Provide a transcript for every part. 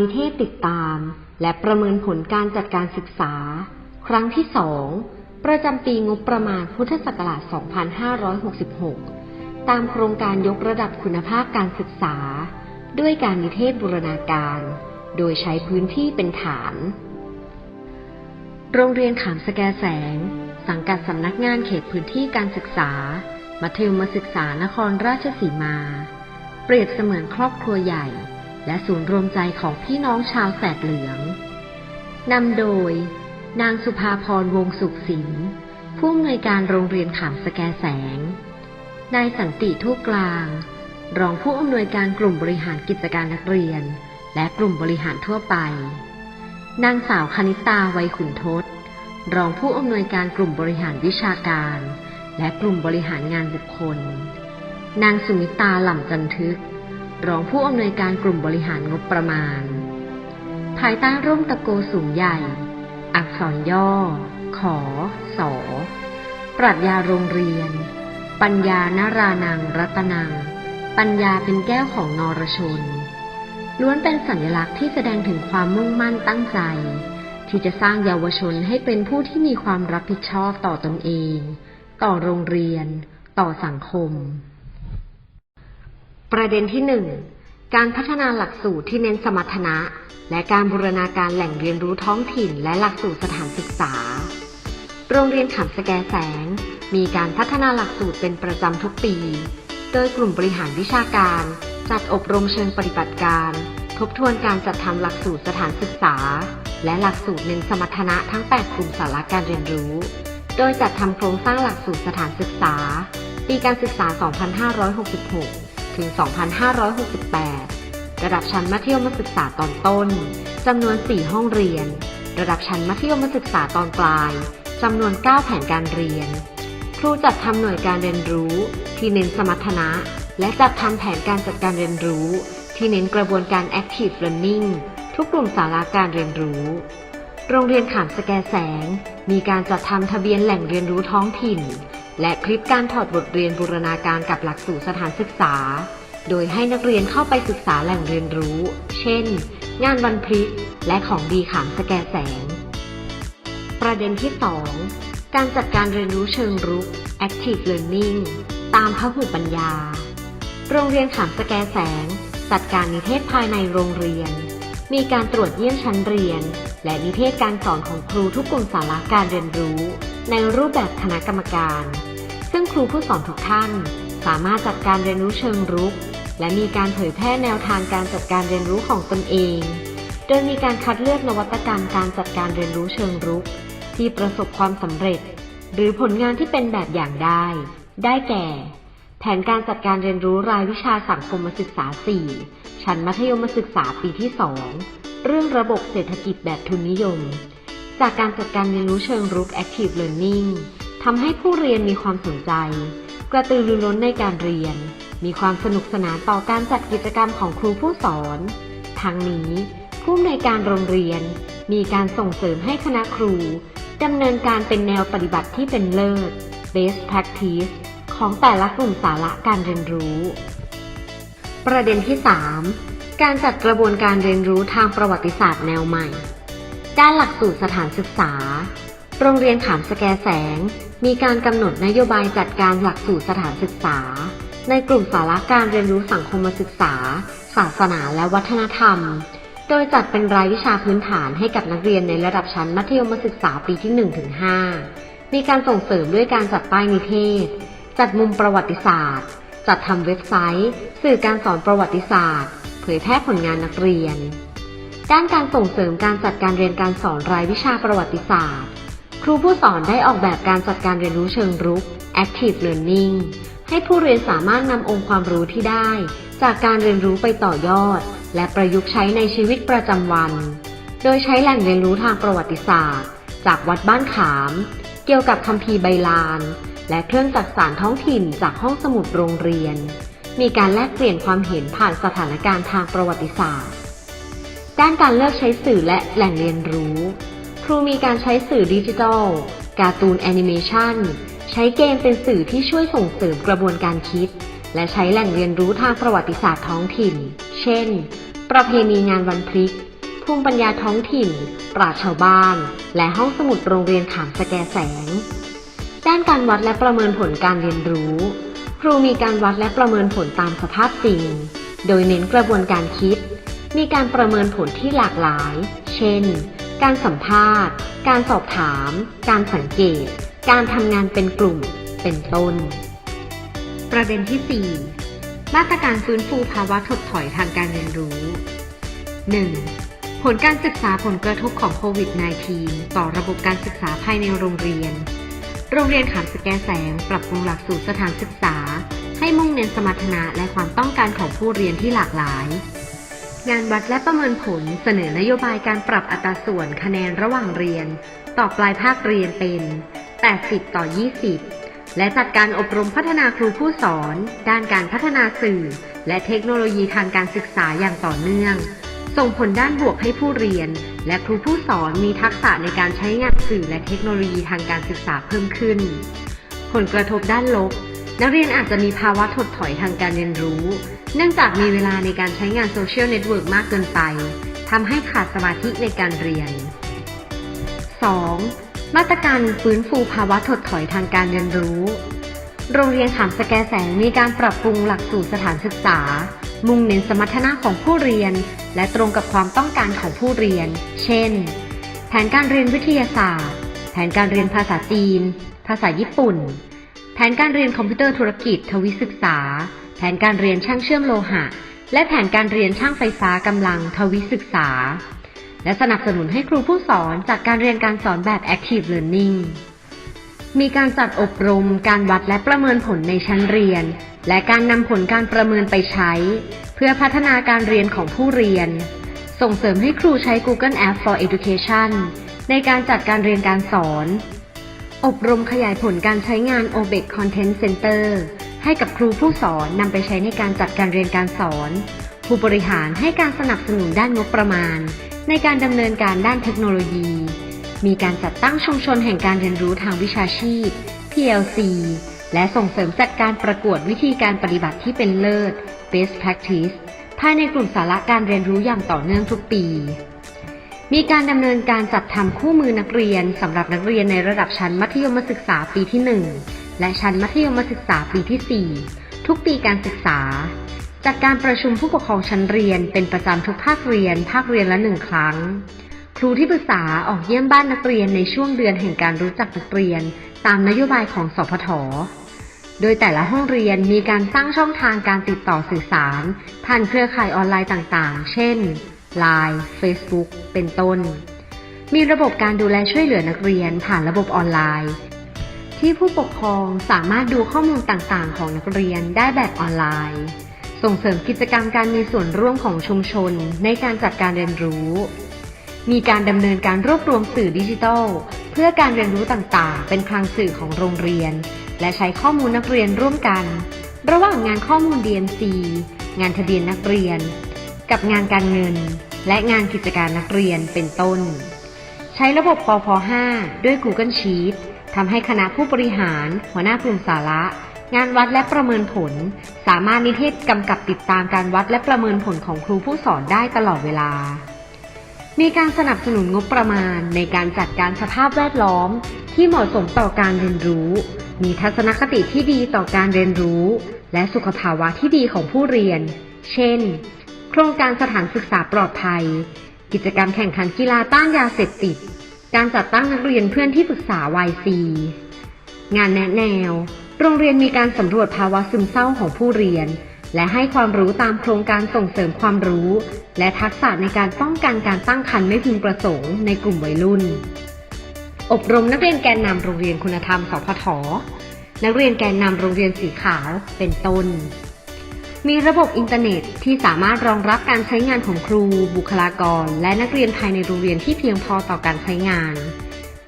นิเทศติดตาม และประเมินผลการจัดการศึกษา ครั้งที่ 2 ประจำปีงบประมาณพุทธศักราช 2566 ตามโครงการยกระดับคุณภาพการศึกษา ด้วยการนิเทศบูรณาการ โดยใช้พื้นที่เป็นฐาน โรงเรียนขามสแกแสง สังกัดสำนักงานเขตพื้นที่การศึกษา มัธยมศึกษานครราชสีมา เปรียบเสมือนครอบครัวใหญ่ และศูนย์รวมใจของพี่น้องชาวแฝดเหลือง นำโดย นางสุภาพรวงสุขสินผู้อำนวยการโรงเรียนขามสแกแสง นายสันติทุกกลาง รองผู้อำนวยการกลุ่มบริหารกิจการนักเรียน และกลุ่มบริหารทั่วไป นางสาวคณิตาไวยขุนทศ รองผู้อำนวยการกลุ่มบริหารวิชาการ และกลุ่มบริหารงานบุคคล นางสุมิตาหล่ำจันทึก รองผู้อำนวยการกลุ่มบริหารงบประมาณ ภายใต้ร่มตะโกสูงใหญ่ อักษรย่อ ขอ สอ ปรัชญาโรงเรียน ปัญญานารานังรัตนัง ปัญญาเป็นแก้วของนรชน ล้วนเป็นสัญลักษณ์ที่แสดงถึงความมุ่งมั่นตั้งใจ ที่จะสร้างเยาวชนให้เป็นผู้ที่มีความรับผิดชอบต่อตนเอง ต่อโรงเรียน ต่อสังคม ประเด็นที่หนึ่งการพัฒนาหลักสูตรที่เน้นสมรรถนะ และการบูรณาการแหล่งเรียนรู้ท้องถิ่น และหลักสูตรสถานศึกษา โรงเรียนขำสแกแสง มีการพัฒนาหลักสูตรเป็นประจำทุกปี โดยกลุ่มบริหารวิชาการ จัดอบรมเชิงปฏิบัติการ ทบทวนการจัดทำหลักสูตรสถานศึกษา และหลักสูตรเน้นสมรรถนะทั้ง 8 กลุ่มสาระการเรียนรู้ โดยจัดทำโครงสร้างหลักสูตรสถานศึกษา ปีการศึกษา 2566 ถึง 2568 ระดับชั้นมัธยมศึกษาตอนต้น จำนวน 4 ห้องเรียน ระดับชั้นมัธยมศึกษาตอนปลาย จำนวน 9 แผนการเรียน ครูจัดทำหน่วยการเรียนรู้ ที่เน้นสมรรถนะ และจัดทำแผนการจัดการเรียนรู้ ที่เน้นกระบวนการ active learning ทุกกลุ่มสาระการเรียนรู้ โรงเรียนขามสแกแสง มีการจัดทำทะเบียนแหล่งเรียนรู้ท้องถิ่นและคลิปการถอดบทเรียนบูรณาการกับหลักสูตรสถานศึกษา โดยให้นักเรียนเข้าไปศึกษาแหล่งเรียนรู้ เช่น งานวันพริกและของดีขามสแกแสง ประเด็นที่ 2 การจัดการเรียนรู้เชิงรุก active learning ตามพหุปัญญา โรงเรียนขามสแกแสง จัดการนิเทศภายในโรงเรียน มีการตรวจเยี่ยมชั้นเรียน และนิเทศการสอนของครูทุกกลุ่มสาระการเรียนรู้ ในรูปแบบคณะกรรมการ ซึ่งครูผู้สอนทุกท่าน สามารถจัดการเรียนรู้เชิงรุก และมีการเผยแพร่แนวทางการจัดการเรียนรู้ของตนเอง โดยมีการคัดเลือกนวัตกรรมการจัดการเรียนรู้เชิงรุก ที่ประสบความสำเร็จ หรือผลงานที่เป็นแบบอย่างได้ ได้แก่ แผนการจัดการเรียนรู้รายวิชาสังคมศึกษา 4 ชั้นมัธยมศึกษาปีที่ 2 เรื่องระบบเศรษฐกิจแบบทุนนิยม จากการจัดการเรียนรู้เชิงรุก Active Learning ทำให้ผู้เรียนมีความสนใจ กระตือรือร้นในการเรียน มีความสนุกสนานต่อการจัดกิจกรรมของครูผู้สอน ทั้งนี้ผู้อำนวยการโรงเรียน มีการส่งเสริมให้คณะครูดำเนินการเป็นแนวปฏิบัติที่เป็นเลิศ best practice ของแต่ละกลุ่มสาระการเรียนรู้ ประเด็นที่ 3 การจัดกระบวนการเรียนรู้ทางประวัติศาสตร์แนวใหม่ ด้านหลักสูตรสถานศึกษา โรงเรียนขามสแกแสง มีการกำหนดนโยบายจัดการหลักสูตรสถานศึกษา ในกลุ่มสาระการเรียนรู้สังคมศึกษา ศาสนาและวัฒนธรรม โดยจัดเป็นรายวิชาพื้นฐานให้กับนักเรียนในระดับชั้นมัธยมศึกษาปีที่ 1-5 มีการส่งเสริมด้วยการจัดป้ายนิเทศ จัดมุมประวัติศาสตร์ จัดทำเว็บไซต์ สื่อการสอนประวัติศาสตร์ เผยแพร่ผลงานนักเรียน ด้านการส่งเสริมการจัดการเรียนการสอนรายวิชาประวัติศาสตร์ ครูผู้สอนได้ออกแบบการจัดการเรียนรู้เชิงรุก active learning ให้ผู้เรียนสามารถนำองค์ความรู้ที่ได้ จากการเรียนรู้ไปต่อยอด และประยุกต์ใช้ในชีวิตประจำวัน โดยใช้แหล่งเรียนรู้ทางประวัติศาสตร์ จากวัดบ้านขาม เกี่ยวกับคัมภีร์ใบลาน และเครื่องจักสารท้องถิ่นจากห้องสมุดโรงเรียน มีการแลกเปลี่ยนความเห็นผ่านสถานการณ์ทางประวัติศาสตร์ ด้านการเลือกใช้สื่อและแหล่งเรียนรู้ ครูมีการใช้สื่อดิจิทัล การ์ตูนแอนิเมชัน ใช้เกมเป็นสื่อที่ช่วยส่งเสริมกระบวนการคิด และใช้แหล่งเรียนรู้ทางประวัติศาสตร์ท้องถิ่น เช่น ประเพณีงานวันพริก ภูมิปัญญาท้องถิ่น ปราชชาวบ้าน และห้องสมุดโรงเรียนขามสแกแสง ด้านการวัดและประเมินผลการเรียนรู้ ครูมีการวัดและประเมินผลตามสภาพจริง โดยเน้นกระบวนการคิด มีการประเมินผลที่หลากหลาย เช่น การสัมภาษณ์ การสอบถาม การสังเกต การทำงานเป็นกลุ่ม เป็นต้น ประเด็นที่ 4 มาตรการฟื้นฟูภาวะถดถอยทางการเรียนรู้ 1. ผลการศึกษาผลกระทบของโควิด -19 ต่อระบบการศึกษาภายในโรงเรียน โรงเรียนขามสแกแสง ปรับปรุงหลักสูตรสถานศึกษา ให้มุ่งเน้นสมรรถนะและความต้องการของผู้เรียนที่หลากหลาย งานวัดและประเมินผลเสนอนโยบายการปรับอัตราส่วนคะแนนระหว่างเรียน ต่อปลายภาคเรียนเป็น 80 ต่อ 20 และจัดการอบรมพัฒนาครูผู้สอน ด้านการพัฒนาสื่อ และเทคโนโลยีทางการศึกษาอย่างต่อเนื่อง ส่งผลด้านบวกให้ผู้เรียน และครูผู้สอนมีทักษะในการใช้งานสื่อและเทคโนโลยีทางการศึกษาเพิ่มขึ้น ผลกระทบด้านลบ นักเรียนอาจจะมีภาวะถดถอยทางการเรียนรู้ เนื่องจากมีเวลาในการใช้งานโซเชียลเน็ตเวิร์กมากเกินไปทำให้ขาดสมาธิในการเรียน 2. มาตรการฟื้นฟูภาวะถดถอยทางการเรียนรู้ โรงเรียนขามสแกแสงมีการปรับปรุงหลักสูตรสถานศึกษา มุ่งเน้นสมรรถนะของผู้เรียน และตรงกับความต้องการของผู้เรียน เช่น แผนการเรียนวิทยาศาสตร์ แผนการเรียนภาษาจีน ภาษาญี่ปุ่น แผนการเรียนคอมพิวเตอร์ธุรกิจ ทวิศึกษา แผนการเรียนช่างเชื่อมโลหะ และแผนการเรียนช่างไฟฟ้ากำลังทวิศึกษา และสนับสนุนให้ครูผู้สอนจัดการเรียนการสอนแบบ Active Learning มีการจัดอบรม การวัดและประเมินผลในชั้นเรียน และการนำผลการประเมินไปใช้ เพื่อพัฒนาการเรียนของผู้เรียน ส่งเสริมให้ครูใช้ Google App for Education ในการจัดการเรียนการสอน อบรมขยายผลการใช้งาน OBEC Content Center ให้กับครูผู้สอนนำไปใช้ในการจัดการเรียนการสอน ผู้บริหารให้การสนับสนุนด้านงบประมาณ ในการดำเนินการด้านเทคโนโลยี มีการจัดตั้งชุมชนแห่งการเรียนรู้ทางวิชาชีพ PLC และส่งเสริมจัดการประกวดวิธีการปฏิบัติที่เป็นเลิศ Best Practice ภายในกลุ่มสาระการเรียนรู้อย่างต่อเนื่องทุกปี มีการดำเนินการจัดทำคู่มือนักเรียนสำหรับนักเรียนในระดับชั้นมัธยมศึกษาปีที่ 1 และชั้นมัธยมศึกษาปีที่ 4 ทุกปีการศึกษา จัดการประชุมผู้ปกครองชั้นเรียนเป็นประจำทุกภาคเรียน ภาคเรียนละหนึ่งครั้ง ครูที่ปรึกษาออกเยี่ยมบ้านนักเรียนในช่วงเดือนแห่งการรู้จักนักเรียน ตามนโยบายของสพทโดยแต่ละห้องเรียนมีการสร้างช่องทางการติดต่อสื่อสาร ผ่านเครือข่ายออนไลน์ต่างๆ เช่น Line Facebook เป็นต้น มีระบบการดูแลช่วยเหลือนักเรียนผ่านระบบออนไลน์ ที่ผู้ปกครองสามารถดูข้อมูลต่างๆ ของนักเรียนได้แบบออนไลน์ ส่งเสริมกิจกรรมการมีส่วนร่วมของชุมชนในการจัดการเรียนรู้ มีการดำเนินการรวบรวมสื่อดิจิทัล เพื่อการเรียนรู้ต่างๆ เป็นคลังสื่อของโรงเรียน และใช้ข้อมูลนักเรียนร่วมกัน ระหว่างงานข้อมูล DNC งานทะเบียนนักเรียน กับงานการเงิน และงานกิจการนักเรียนเป็นต้น ใช้ระบบปพ5ด้วย Google Sheet ทำให้คณะผู้บริหาร หัวหน้ากลุ่มสาระ งานวัดและประเมินผล สามารถนิเทศกำกับติดตามการวัดและประเมินผลของครูผู้สอนได้ตลอดเวลา มีการสนับสนุนงบประมาณในการจัดการสภาพแวดล้อม ที่เหมาะสมต่อการเรียนรู้ มีทัศนคติที่ดีต่อการเรียนรู้ และสุขภาวะที่ดีของผู้เรียน เช่น โครงการสถานศึกษาปลอดภัย กิจกรรมแข่งขันกีฬาต้านยาเสพติด การจัดตั้งนักเรียนเพื่อนที่ปรึกษา YC งานแนะแนว โรงเรียนมีการสำรวจภาวะซึมเศร้าของผู้เรียน และให้ความรู้ตามโครงการส่งเสริมความรู้ และทักษะในการป้องกันการตั้งครรภ์ไม่พึงประสงค์ในกลุ่มวัยรุ่น อบรมนักเรียนแกนนำโรงเรียนคุณธรรมสพทนักเรียนแกนนำโรงเรียนสีขาวเป็นต้น มีระบบอินเทอร์เน็ตที่สามารถรองรับการใช้งานของครู บุคลากร และนักเรียนภายในโรงเรียนที่เพียงพอต่อการใช้งาน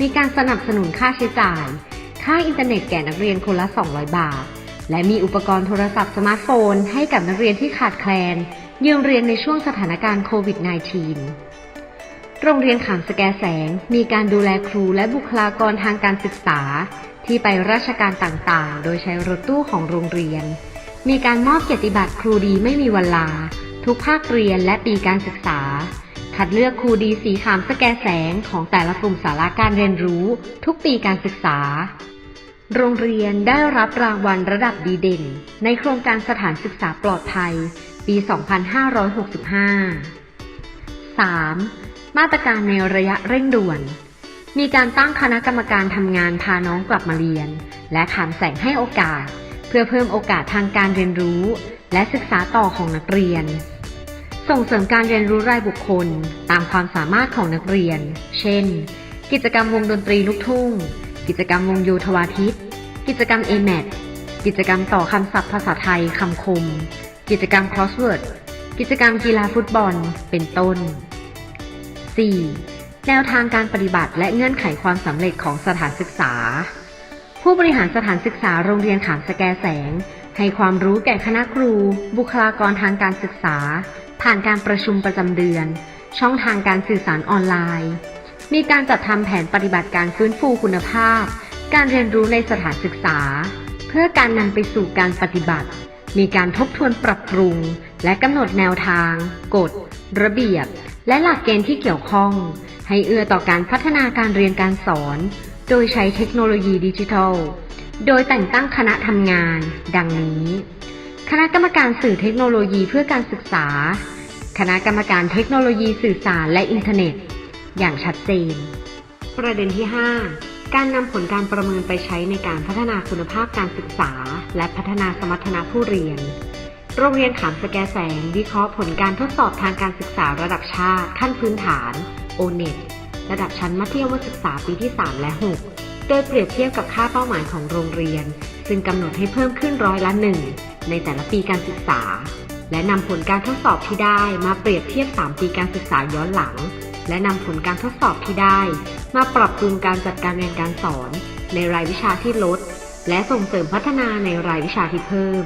มีการสนับสนุนค่าใช้จ่าย ค่าอินเทอร์เน็ตแก่นักเรียนคนละ 200 บาท และมีอุปกรณ์โทรศัพท์สมาร์ทโฟน ให้กับนักเรียนที่ขาดแคลน ยืมเรียนในช่วงสถานการณ์โควิด -19 โรงเรียนขามสแกแสง มีการดูแลครูและบุคลากรทางการศึกษา ที่ไปราชการต่างๆ โดยใช้รถตู้ของโรงเรียน มีการมอบเกียรติบัตรครูดีไม่มีวันลา ทุกภาคเรียนและปีการศึกษาคัดเลือกครูดีสีขามสแกแสงของแต่ละกลุ่มสาระการเรียนรู้ ทุกปีการศึกษา โรงเรียนได้รับรางวัลระดับดีเด่น ในโครงการสถานศึกษาปลอดภัย ปี 2565 3. มาตรการในระยะเร่งด่วน มีการตั้งคณะกรรมการทำงานพาน้องกลับมาเรียน และถามแสงให้โอกาส เพื่อเพิ่มโอกาสทางการเรียนรู้ และศึกษาต่อของนักเรียน ส่งเสริมการเรียนรู้รายบุคคล ตามความสามารถของนักเรียน เช่น กิจกรรมวงดนตรีลูกทุ่งกิจกรรมวงโยธวาทิต กิจกรรม a m a t กิจกรรมต่อคำศัพท์ภาษาไทยคำคม กิจกรรม crossword กิจกรรมกีฬาฟุตบอล เป็นต้น 4. แนวทางการปฏิบัติและเงื่อนไขความสำเร็จของสถานศึกษา ผู้บริหารสถานศึกษาโรงเรียนขามสแกแสง ให้ความรู้แก่คณะครู บุคลากรทางการศึกษา ผ่านการประชุมประจำเดือน ช่องทางการสื่อสารออนไลน์ มีการจัดทำแผนปฏิบัติการฟื้นฟูคุณภาพ การเรียนรู้ในสถานศึกษา เพื่อการนำไปสู่การปฏิบัติ มีการทบทวนปรับปรุง และกำหนดแนวทาง กฎ ระเบียบ และหลักเกณฑ์ที่เกี่ยวข้อง ให้เอื้อต่อการพัฒนาการเรียนการสอน โดยใช้เทคโนโลยีดิจิทัล โดยแต่งตั้งคณะทำงาน ดังนี้ คณะกรรมการสื่อเทคโนโลยีเพื่อการศึกษา คณะกรรมการเทคโนโลยีสื่อสารและอินเทอร์เน็ต อย่างชัดเจน ประเด็นที่ 5 การนำผลการประเมินไปใช้ในการพัฒนาคุณภาพการศึกษา และพัฒนาสมรรถนะผู้เรียน โรงเรียนขามสแกแสงวิเคราะห์ผลการทดสอบทางการศึกษาระดับชาติ ขั้นพื้นฐาน o n e t ระดับชั้นมัธยมศึกษาปีที่ 3 และ 6 โดยเปรียบเทียบกับค่าเป้าหมายของโรงเรียน ซึ่งกำหนดให้เพิ่มขึ้นร้อยละหนึ่งในแต่ละปีการศึกษา และนำผลการทดสอบที่ได้มาเปรียบเทียบ 3 ปีการศึกษาย้อนหลัง และนำผลการทดสอบที่ได้ มาปรับปรุงการจัดการเรียนการสอน ในรายวิชาที่ลด และส่งเสริมพัฒนาในรายวิชาที่เพิ่ม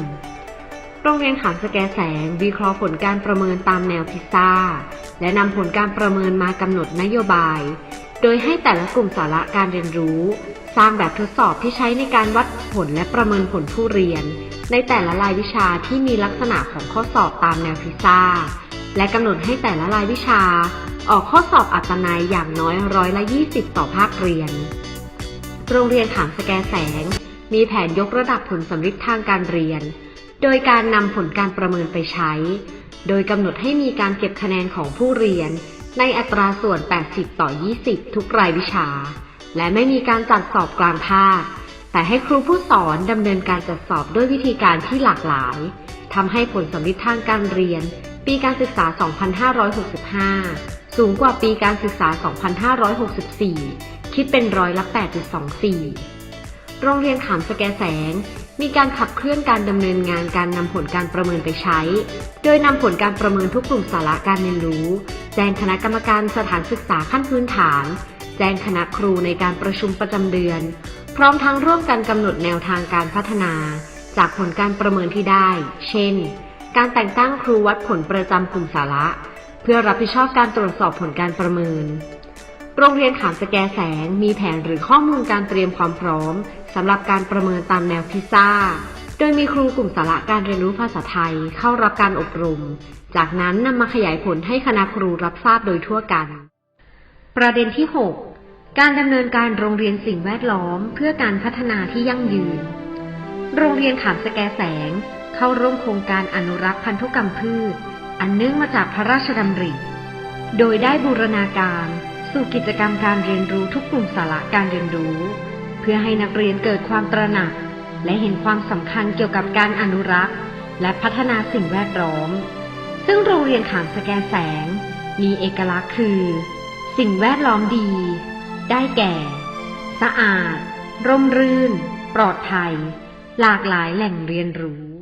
โรงเรียนขามสแกแสงวิเคราะห์ผลการประเมินตามแนวพิซซ่า และนำผลการประเมินมากำหนดนโยบาย โดยให้แต่ละกลุ่มสาระการเรียนรู้ สร้างแบบทดสอบที่ใช้ในการวัดผลและประเมินผลผู้เรียน ในแต่ละรายวิชาที่มีลักษณะของข้อสอบตามแนวพิซซ่า และกำหนดให้แต่ละรายวิชา ออกข้อสอบอัตนัยอย่างน้อยร้อยละ 20 ต่อภาคเรียน โรงเรียนขามสแกแสง มีแผนยกระดับผลสำลิดทางการเรียน โดยการนำผลการประเมินไปใช้ โดยกำหนดให้มีการเก็บคะแนนของผู้เรียน ในอัตราส่วน 80 ต่อ 20 ทุกรายวิชา และไม่มีการจัดสอบกลางภาค แต่ให้ครูผู้สอนดำเนินการจัดสอบด้วยวิธีการที่หลากหลายทำให้ผลสำลิดทางการเรียน ปีการศึกษา 2565 สูงกว่าปีการศึกษา 2564 คิดเป็นร้อยละ 8.24 โรงเรียนขามสแกแสง มีการขับเคลื่อนการดำเนินงานการนำผลการประเมินไปใช้ โดยนำผลการประเมินทุกกลุ่มสาระการเรียนรู้ แจ้งคณะกรรมการสถานศึกษาขั้นพื้นฐาน แจ้งคณะครูในการประชุมประจำเดือน พร้อมทั้งร่วมกันกำหนดแนวทางการพัฒนา จากผลการประเมินที่ได้ เช่น การแต่งตั้งครูวัดผลประจำกลุ่มสาระ เพื่อรับผิดชอบการตรวจสอบผลการประเมิน โรงเรียนขามสแกแสงมีแผนหรือข้อมูลการเตรียมความพร้อมสำหรับการประเมินตามแนวพิซซ่า โดยมีครูกลุ่มสาระการเรียนรู้ภาษาไทยเข้ารับการอบรม จากนั้นนำมาขยายผลให้คณะครูรับทราบโดยทั่วกัน ประเด็นที่ 6 การดำเนินการโรงเรียนสิ่งแวดล้อม เพื่อการพัฒนาที่ยั่งยืน โรงเรียนขามสแกแสง เข้าร่วมโครงการอนุรักษ์พันธุกรรมพืช อันเนื่องมาจากพระราชดำริ โดยได้บูรณาการ สู่กิจกรรมการเรียนรู้ทุกกลุ่มสาระการเรียนรู้ เพื่อให้นักเรียนเกิดความตระหนัก และเห็นความสำคัญเกี่ยวกับการอนุรักษ์ และพัฒนาสิ่งแวดล้อม ซึ่งโรงเรียนขามสแกแสง มีเอกลักษณ์คือ สิ่งแวดล้อมดี ได้แก่ สะอาด ร่มรื่น ปลอดภัย หลากหลายแหล่งเรียนรู้